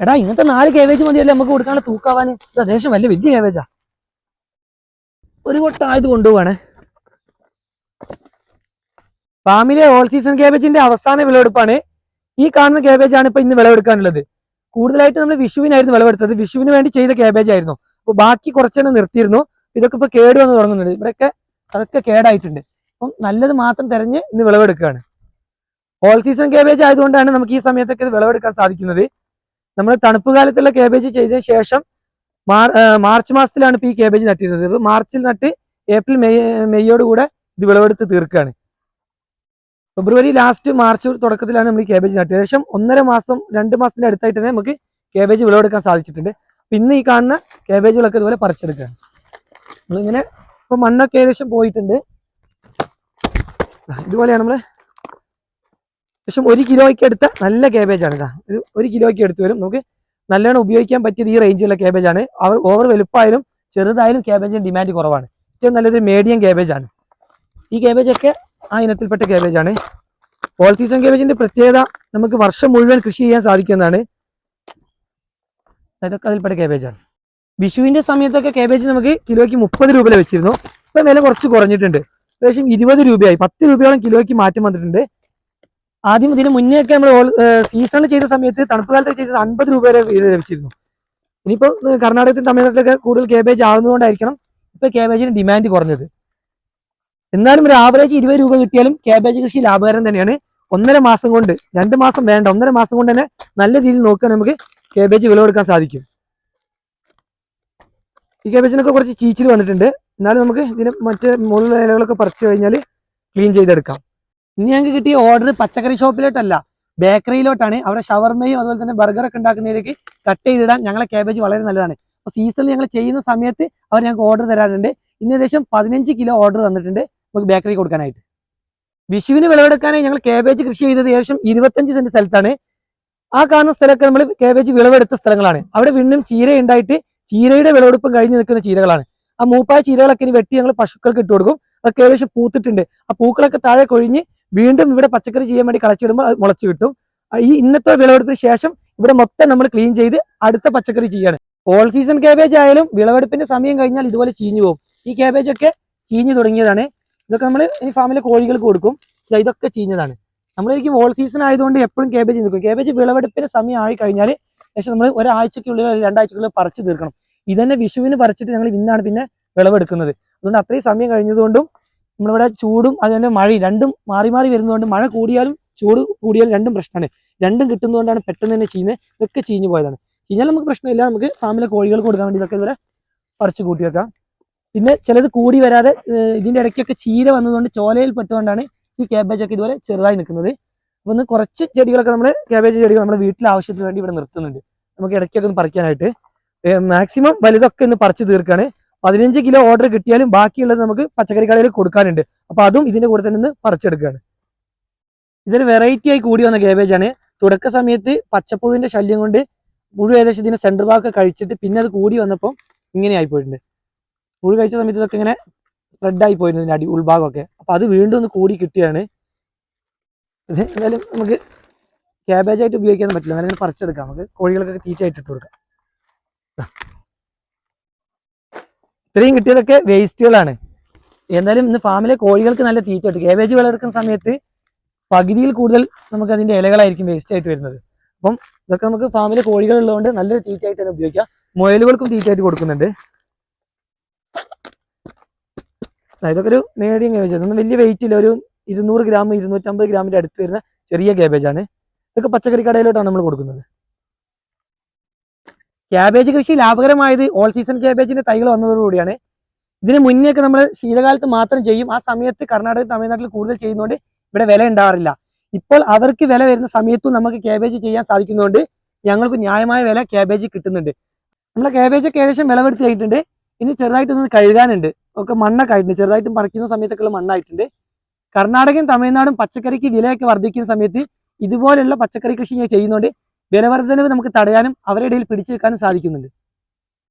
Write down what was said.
എടാ ഇങ്ങനത്തെ നാല് കേവേജ് മതിയല്ലേ നമുക്ക് കൊടുക്കാനുള്ള തൂക്കാവാന്? ഇത് അത്യാവശ്യം വലിയ വലിയ കേവേജാ ഒരു കൊട്ടായത് കൊണ്ടുപോവാണ്. ഫാമിലെ ഓൾ സീസൺ കേബേജിന്റെ അവസാന വിളവെടുപ്പാണ്. ഈ കാണുന്ന കേബേജ് ആണ് ഇപ്പൊ ഇന്ന് വിളവെടുക്കാനുള്ളത്. കൂടുതലായിട്ട് നമ്മൾ വിഷുവിനായിരുന്നു വിളവെടുത്തത്. വിഷുവിന് വേണ്ടി ചെയ്ത കേബേജ് ആയിരുന്നു. അപ്പൊ ബാക്കി കുറച്ചെണ്ണം നിർത്തിയിരുന്നു. ഇതൊക്കെ ഇപ്പൊ കേട് വന്ന് തുടങ്ങുന്നുണ്ട്. ഇവിടെയൊക്കെ അതൊക്കെ കേടായിട്ടുണ്ട്. അപ്പം നല്ലത് മാത്രം തെരഞ്ഞ് ഇന്ന് വിളവെടുക്കുകയാണ്. ഓൾ സീസൺ കേബേജ് ആയതുകൊണ്ടാണ് നമുക്ക് ഈ സമയത്തൊക്കെ ഇത് വിളവെടുക്കാൻ സാധിക്കുന്നത്. നമ്മൾ തണുപ്പ് കാലത്തുള്ള കേബേജ് ചെയ്തതിന് ശേഷം മാർ- മാർച്ച് മാസത്തിലാണ് ഇപ്പോൾ ഈ കേബേജ് നട്ടിരുന്നത്. ഇത് മാർച്ചിൽ നട്ട് ഏപ്രിൽ മെയ് മെയ്യോട് കൂടെ ഇത് വിളവെടുത്ത് തീർക്കുകയാണ് ഫെബ്രുവരി ലാസ്റ്റ് മാർച്ച് തുടക്കത്തിലാണ് നമ്മൾ ഈ കേബേജ് നട്ടത്. ഏകദേശം ഒന്നര മാസം രണ്ട് മാസത്തിന്റെ അടുത്തായിട്ട് തന്നെ നമുക്ക് കേബേജ് വിളവെടുക്കാൻ സാധിച്ചിട്ടുണ്ട്. അപ്പൊ ഇന്ന് ഈ കാണുന്ന കേബേജുകളൊക്കെ ഇതുപോലെ പറിച്ചെടുക്കുകയാണ് നമ്മളിങ്ങനെ ഇപ്പൊ മണ്ണൊക്കെ ഏകദേശം പോയിട്ടുണ്ട്. ഇതുപോലെയാണ് നമ്മൾ ഏകദേശം ഒരു കിലോയ്ക്ക് എടുത്ത നല്ല കേബേജ് ആണ് ഇതാ. ഒരു ഒരു കിലോയ്ക്ക് എടുത്ത് വരും. നമുക്ക് നല്ലോണം ഉപയോഗിക്കാൻ പറ്റിയത് ഈ റേഞ്ചിലുള്ള കേബേജ് ആണ്. അവർ ഓവർ വലുപ്പമായാലും ചെറുതായാലും കേബേജിന് ഡിമാൻഡ് കുറവാണ്. ഏറ്റവും നല്ലത് മീഡിയം കേബേജ് ആണ്. ഈ കേബേജ് ഒക്കെ ആ ഇനത്തിൽപ്പെട്ട കേബേജ് ആണ്. ഓൾ സീസൺ കേബേജിന്റെ പ്രത്യേകത നമുക്ക് വർഷം മുഴുവൻ കൃഷി ചെയ്യാൻ സാധിക്കുന്നതാണ്. അതൊക്കെ അതിൽപ്പെട്ട കേബേജ് ആണ്. വിഷുവിന്റെ സമയത്തൊക്കെ കേബേജ് നമുക്ക് കിലോയ്ക്ക് മുപ്പത് രൂപയിൽ വെച്ചിരുന്നു. ഇപ്പൊ വില കുറച്ച് കുറഞ്ഞിട്ടുണ്ട്. ഏകദേശം ഇരുപത് രൂപയായി. പത്ത് രൂപയോളം കിലോയ്ക്ക് മാറ്റം വന്നിട്ടുണ്ട്. ആദ്യം ഇതിന് മുന്നേ ഒക്കെ നമ്മൾ സീസണിൽ ചെയ്ത സമയത്ത് തണുപ്പ് കാലത്ത് ചെയ്തത് അൻപത് രൂപ വരെ ലഭിച്ചിരുന്നു. ഇനിയിപ്പോ കർണാടകത്തിൽ തമിഴ്നാട്ടിലൊക്കെ കൂടുതൽ കേബേജ് ആവുന്നതുകൊണ്ടായിരിക്കണം ഇപ്പൊ കേബേജിന് ഡിമാൻഡ് കുറഞ്ഞത്. എന്നാലും ഒരു ആവറേജ് ഇരുപത് രൂപ കിട്ടിയാലും കേബേജ് കൃഷി ലാഭകരം തന്നെയാണ്. ഒന്നര മാസം കൊണ്ട് രണ്ട് മാസം വേണ്ട ഒന്നര മാസം കൊണ്ട് തന്നെ നല്ല രീതിയിൽ നോക്കുകയാണെങ്കിൽ നമുക്ക് കേബേജ് വില കൊടുക്കാൻ സാധിക്കും. ഈ കേബേജിനൊക്കെ കുറച്ച് ചീച്ചിൽ വന്നിട്ടുണ്ട്. എന്നാലും നമുക്ക് ഇതിന് മറ്റേ മുകളിലുള്ള ഇലകളൊക്കെ പറിച്ചു കഴിഞ്ഞാൽ ക്ലീൻ ചെയ്തെടുക്കാം. ഇനി ഞങ്ങൾക്ക് കിട്ടിയ ഓർഡർ പച്ചക്കറി ഷോപ്പിലോട്ടല്ല ബേക്കറിയിലോട്ടാണ് അവിടെ ഷവർമയും അതുപോലെ തന്നെ ബർഗറൊക്കെ ഉണ്ടാക്കുന്നതിലേക്ക് കട്ട് ചെയ്തിടാൻ ഞങ്ങളെ കാബേജ് വളരെ നല്ലതാണ്. അപ്പോൾ സീസണിൽ ഞങ്ങൾ ചെയ്യുന്ന സമയത്ത് അവർ ഞങ്ങൾക്ക് ഓർഡർ തരാറുണ്ട്. ഇന്ന് ഏകദേശം പതിനഞ്ച് കിലോ ഓർഡർ തന്നിട്ടുണ്ട് നമുക്ക് ബേക്കറി കൊടുക്കാനായിട്ട്. വിഷുവിന് വിളവെടുക്കാനായി ഞങ്ങൾ കാബേജ് കൃഷി ചെയ്തത് ഏകദേശം ഇരുപത്തഞ്ച് സെന്റ് സ്ഥലത്താണ്. ആ കാണുന്ന സ്ഥലമൊക്കെ നമ്മൾ കാബേജ് വിളവെടുത്ത സ്ഥലങ്ങളാണ്. അവിടെ വീണ്ടും ചീര ഉണ്ടായിട്ട് ചീരയുടെ വിളവെടുപ്പും കഴിഞ്ഞ് നിൽക്കുന്ന ചീരകളാണ്. ആ മൂപ്പായ ചീരകളൊക്കെ ഇനി വെട്ടി ഞങ്ങൾ പശുക്കൾക്ക് ഇട്ട് കൊടുക്കും. അതൊക്കെ ഏകദേശം പൂത്തിട്ടുണ്ട്. ആ പൂക്കളൊക്കെ താഴെ കൊഴിഞ്ഞ് വീണ്ടും ഇവിടെ പച്ചക്കറി ചെയ്യാൻ വേണ്ടി കളച്ചിടുമ്പോൾ അത് മുളച്ചു കിട്ടും. ഈ ഇന്നത്തെ വിളവെടുപ്പിന് ശേഷം ഇവിടെ മൊത്തം നമ്മൾ ക്ലീൻ ചെയ്ത് അടുത്ത പച്ചക്കറി ചെയ്യാണ്. ഓൾ സീസൺ കേബേജ് ആയാലും വിളവെടുപ്പിന്റെ സമയം കഴിഞ്ഞാൽ ഇതുപോലെ ചീഞ്ഞു പോകും. ഈ കേബേജ് ഒക്കെ ചീഞ്ഞു തുടങ്ങിയതാണ്. ഇതൊക്കെ നമ്മൾ ഈ ഫാമിലെ കോഴികൾക്ക് കൊടുക്കും. ഇതൊക്കെ ചീഞ്ഞതാണ്. നമ്മളായിരിക്കും ഓൾ സീസൺ ആയതുകൊണ്ട് എപ്പോഴും കേബേജ് നിൽക്കും. കേബേജ് വിളവെടുപ്പിന്റെ സമയം ആയി കഴിഞ്ഞാൽ പക്ഷെ നമ്മൾ ഒരാഴ്ചക്കുള്ളിൽ രണ്ടാഴ്ചക്കുള്ളിൽ പറിച്ചു തീർക്കണം. ഇതന്നെ വിഷുവിന് പറിച്ചിട്ട് ഞങ്ങൾ ഇന്നാണ് പിന്നെ വിളവെടുക്കുന്നത്. അതുകൊണ്ട് അത്രയും സമയം കഴിഞ്ഞതുകൊണ്ടും നമ്മളിവിടെ ചൂടും അതുപോലെ മഴയും രണ്ടും മാറി മാറി വരുന്നതുകൊണ്ട് മഴ കൂടിയാലും ചൂട് കൂടിയാലും രണ്ടും പ്രശ്നമാണ്. രണ്ടും കിട്ടുന്നതുകൊണ്ടാണ് പെട്ടെന്ന് തന്നെ ചെയ്യുന്നത് ഇതൊക്കെ ചീഞ്ഞു പോയതാണ്. ചീഞ്ഞാൽ നമുക്ക് പ്രശ്നമില്ല. നമുക്ക് ഫാമിലെ കോഴികൾ കൊടുക്കാൻ വേണ്ടി ഇതൊക്കെ ഇതുവരെ പറിച്ച് കൂട്ടി വെക്കാം. പിന്നെ ചിലത് കൂടി വരാതെ ഇതിന്റെ ഇടയ്ക്കൊക്കെ ചീര വന്നതുകൊണ്ട് ചോലയിൽ പെട്ടുകൊണ്ടാണ് ഈ ക്യാബേജ് ഒക്കെ ഇതുപോലെ ചെറുതായി നിൽക്കുന്നത്. അപ്പോൾ ഒന്ന് കുറച്ച് ചെടികളൊക്കെ നമ്മൾ ക്യാബേജ് ചെടികൾ നമ്മുടെ വീട്ടിലെ ആവശ്യത്തിന് വേണ്ടി ഇവിടെ നിർത്തുന്നുണ്ട്. നമുക്ക് ഇടയ്ക്കൊക്കെ ഒന്ന് പറിക്കാനായിട്ട്. മാക്സിമം വലുതൊക്കെ ഒന്ന് പറിച്ച് തീർക്കാണ്. പതിനഞ്ച് കിലോ ഓർഡർ കിട്ടിയാലും ബാക്കിയുള്ളത് നമുക്ക് പച്ചക്കറി കടയിൽ കൊടുക്കാനുണ്ട്. അപ്പൊ അതും ഇതിന്റെ കൂടെ തന്നെ പറിച്ചെടുക്കുകയാണ്. ഇതൊരു വെറൈറ്റി ആയി കൂടി വന്ന കേബേജ് ആണ്. തുടക്ക സമയത്ത് പച്ചപ്പുഴുവിന്റെ ശല്യം കൊണ്ട് പുഴു ഏകദേശം സെന്റർ ഭാഗമൊക്കെ കഴിച്ചിട്ട് പിന്നെ അത് കൂടി വന്നപ്പോൾ ഇങ്ങനെ ആയി പോയിട്ടുണ്ട് പുഴു കഴിച്ച സമയത്ത് ഇതൊക്കെ ഇങ്ങനെ സ്പ്രെഡ് ആയി പോയിരുന്നു ഇതിന്റെ അടി ഉൾഭാഗമൊക്കെ. അപ്പൊ അത് വീണ്ടും ഒന്ന് കൂടി കിട്ടിയാണ് ഇത് എന്തായാലും നമുക്ക് ക്യാബേജ് ആയിട്ട് ഉപയോഗിക്കാൻ പറ്റില്ല. എന്നാലും പറിച്ചെടുക്കാം. നമുക്ക് കോഴികൾക്കൊക്കെ തീറ്റയായിട്ട് ഇട്ട് കൊടുക്കാം. ഇത്രയും കിട്ടിയതൊക്കെ വേസ്റ്റുകളാണ്. എന്നാലും ഇന്ന് ഫാമിലെ കോഴികൾക്ക് നല്ല തീറ്റ കിട്ടും. കേബേജ് വിളവെടുക്കുന്ന സമയത്ത് പകുതിയിൽ കൂടുതൽ നമുക്ക് അതിന്റെ ഇലകളായിരിക്കും വേസ്റ്റ് ആയിട്ട് വരുന്നത്. അപ്പം ഇതൊക്കെ നമുക്ക് ഫാമിലെ കോഴികൾ ഉള്ളതുകൊണ്ട് നല്ലൊരു തീറ്റയായിട്ട് തന്നെ ഉപയോഗിക്കാം. മുയലുകൾക്കും തീറ്റയായിട്ട് കൊടുക്കുന്നുണ്ട്. ഇതൊക്കെ ഒരു മീഡിയം കേബേജ് ഒന്നും വലിയ വെയിറ്റ് ഇല്ല. ഒരു ഇരുന്നൂറ് ഗ്രാം ഇരുന്നൂറ്റമ്പത് ഗ്രാമിന്റെ അടുത്ത് വരുന്ന ചെറിയ കേബേജാണ് ഇതൊക്കെ പച്ചക്കറി കടയിലോട്ടാണ് നമ്മൾ കൊടുക്കുന്നത്. ക്യാബേജ് കൃഷി ലാഭകരമായത് ഓൾ സീസൺ ക്യാബേജിന്റെ തൈകൾ വന്നതോടുകൂടിയാണ് ഇതിന് മുന്നേ ഒക്കെ നമ്മൾ ശീതകാലത്ത് മാത്രം ചെയ്യും. ആ സമയത്ത് കർണാടക തമിഴ്നാട്ടിൽ കൂടുതൽ ചെയ്യുന്നതുകൊണ്ട് ഇവിടെ വില ഉണ്ടാവാറില്ല. ഇപ്പോൾ അവർക്ക് വില വരുന്ന സമയത്തും നമുക്ക് ക്യാബേജ് ചെയ്യാൻ സാധിക്കുന്നതുകൊണ്ട് ഞങ്ങൾക്ക് ന്യായമായ വില ക്യാബേജ് കിട്ടുന്നുണ്ട്. നമ്മളെ ക്യാബേജ് ഒക്കെ ഏകദേശം വിളവെടുത്ത് കഴിഞ്ഞിട്ടുണ്ട്. ഇനി ചെറുതായിട്ടൊന്ന് കഴുകാനുണ്ട്. ഒക്കെ മണ്ണൊക്കെ ആയിട്ടുണ്ട്. ചെറുതായിട്ടും പറിക്കുന്ന സമയത്തൊക്കെയുള്ള മണ്ണായിട്ടുണ്ട്. കർണാടകയും തമിഴ്നാടും പച്ചക്കറിക്ക് വിലയൊക്കെ വർദ്ധിക്കുന്ന സമയത്ത് ഇതുപോലെയുള്ള പച്ചക്കറി കൃഷി ചെയ്യുന്നതുകൊണ്ട് വിലവർദ്ധനവ് നമുക്ക് തടയാനും അവരുടെ ഇടയിൽ പിടിച്ചു വെക്കാനും സാധിക്കുന്നുണ്ട്.